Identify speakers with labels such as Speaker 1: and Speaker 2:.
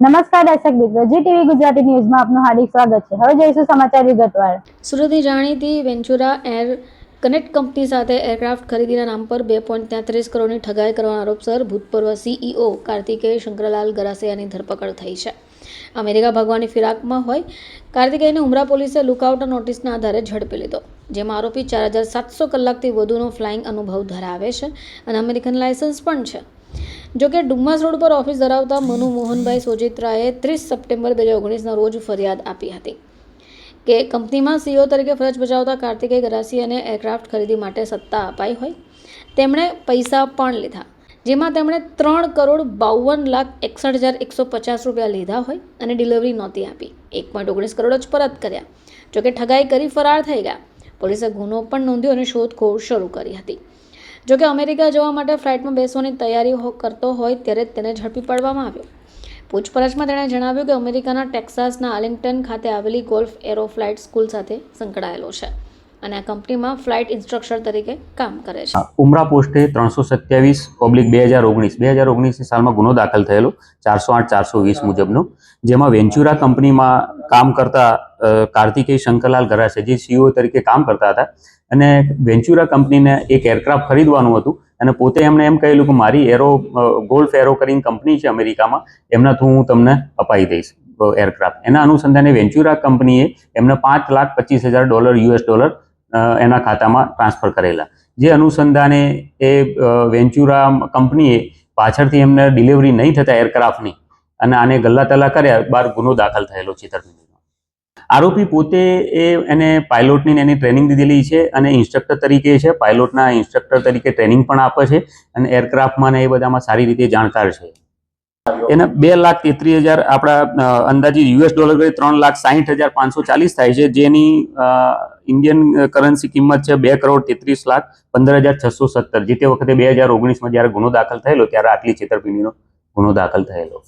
Speaker 1: નમસ્કાર દર્શક મિત્રો, જી ટીવી ગુજરાતી ન્યૂઝમાં આપનું હાર્દિક સ્વાગત છે. હવે જોઈશું સમાચાર વિગતવાર.
Speaker 2: સુરતની જાણીતી વેન્ચુરા એર કનેક્ટ કંપની સાથે એરક્રાફ્ટ ખરીદીના નામ પર બે પોઈન્ટ તેત્રીસ કરોડની ઠગાઈ કરવાના આરોપસર ભૂતપૂર્વ સીઈઓ કાર્તિકેય શંકરલાલ ગરાસિયાની ધરપકડ થઈ છે. અમેરિકા ભગવાની ફિરાકમાં હોય, કાર્તિકેયને ઉમરા પોલીસે લુકઆઉટ નોટિસના આધારે ઝડપી લીધો, જેમાં આરોપી ચાર હજાર સાતસો કલાકથી વધુનો ફ્લાઇંગ અનુભવ ધરાવે છે અને અમેરિકન લાયસન્સ પણ છે. જોકે ડુમ્મસ રોડ પર ઓફિસ ધરાવતા મનુ મોહનભાઈ સોજિત્રાએ ત્રીસ સપ્ટેમ્બર બે હજાર ઓગણીસના રોજ ફરિયાદ આપી હતી કે કંપનીમાં સીઓ તરીકે ફરજ બજાવતા કાર્તિકેય ગરાસિયાને એરક્રાફ્ટ ખરીદી માટે સત્તા અપાઈ હોય. તેમણે પૈસા પણ લીધા, જેમાં તેમણે ત્રણ કરોડ બાવન લાખ એકસઠ હજાર એકસો પચાસ રૂપિયા લીધા હોય અને ડિલિવરી નહોતી આપી. એક પોઈન્ટ ઓગણીસ કરોડ જ પરત કર્યા. જોકે ઠગાઈ કરી ફરાર થઈ ગયા. પોલીસે ગુનો પણ નોંધ્યો અને શોધખોળ શરૂ કરી હતી. જોકે અમેરિકા જવા માટે ફ્લાઇટમાં બેસવાની તૈયારી કરતો હોય ત્યારે તેને ઝડપી પાડવામાં આવ્યો. પૂછપરછમાં તેણે જણાવ્યું કે અમેરિકાના ટેક્સાસના આલિંગ્ટન ખાતે આવેલી ગોલ્ફ એરો ફ્લાઇટ સ્કૂલ સાથે સંકળાયેલો છે. અને આ કંપનીમાં ફ્લાઇટ ઇન્સ્ટ્રક્ટર તરીકે કામ કરે છે.
Speaker 3: ઉમરા પોસ્ટે ત્રણસો સત્યાવીસ પબ્લિક બે હજાર ઓગણીસ. બે હજાર ઓગણીસની સાલમાં ગુનો દાખલ થયેલો, ચારસો આઠ, ચારસો વીસ મુજબનો. જેમાં વેન્ચુરા કંપનીમાં કામ કરતા કાર્તિકેય શંકરલાલ ગરાસે જે સીઈઓ તરીકે કામ કરતા હતા. અને વેન્ચુરા કંપનીને એક એરક્રાફ્ટ ખરીદવાનું હતું. અને પોતે એમણે એમ કહેલું કે મારી એરો ગોલ્ફ એરો કરીને કંપની છે અમેરિકામાં એમના થ્રુ હું તમને અપાઈ દઈશ એરક્રાફ્ટ. એના અનુસંધાને વેન્ચુરા કંપનીએ એમને પાંચ લાખ પચીસ હજાર ડોલર, યુએસ ડોલર એના ખાતામાં ટ્રાન્સફર કરેલા. જે અનુસંધાને એ વેન્ચુરા કંપનીએ પાછળથી એમને ડિલિવરી નહીં થતા એરક્રાફ્ટની અને આને ગલ્લા તલ્લા કર્યા, બાર ગુનો દાખલ થયેલો છે છેતરપિંડીનો આરોપી પોતે એ એને પાયલોટની એની ટ્રેનિંગ દીધેલી છે અને ઇન્સ્ટ્રક્ટર તરીકે છે, પાયલોટના ઇન્સ્ટ્રક્ટર તરીકે ટ્રેનિંગ પણ આપે છે અને એરક્રાફ્ટમાં ને એ બધામાં સારી રીતે જાણકાર છે. એને બે લાખ તેત્રીસ હજાર આપણા અંદાજે યુએસ ડોલર કરી ત્રણ લાખ સાહીઠ હજાર પાંચસો ચાલીસ થાય છે, જેની ઇન્ડિયન કરન્સી કિંમત છે બે કરોડ તેત્રીસ લાખ પંદર હજાર છસો સત્તર. જે તે વખતે બે હજાર ઓગણીસમાં જ્યારે ગુનો દાખલ થયેલો, ત્યારે આટલી છેતરપિંડીનો ગુનો દાખલ થયેલો.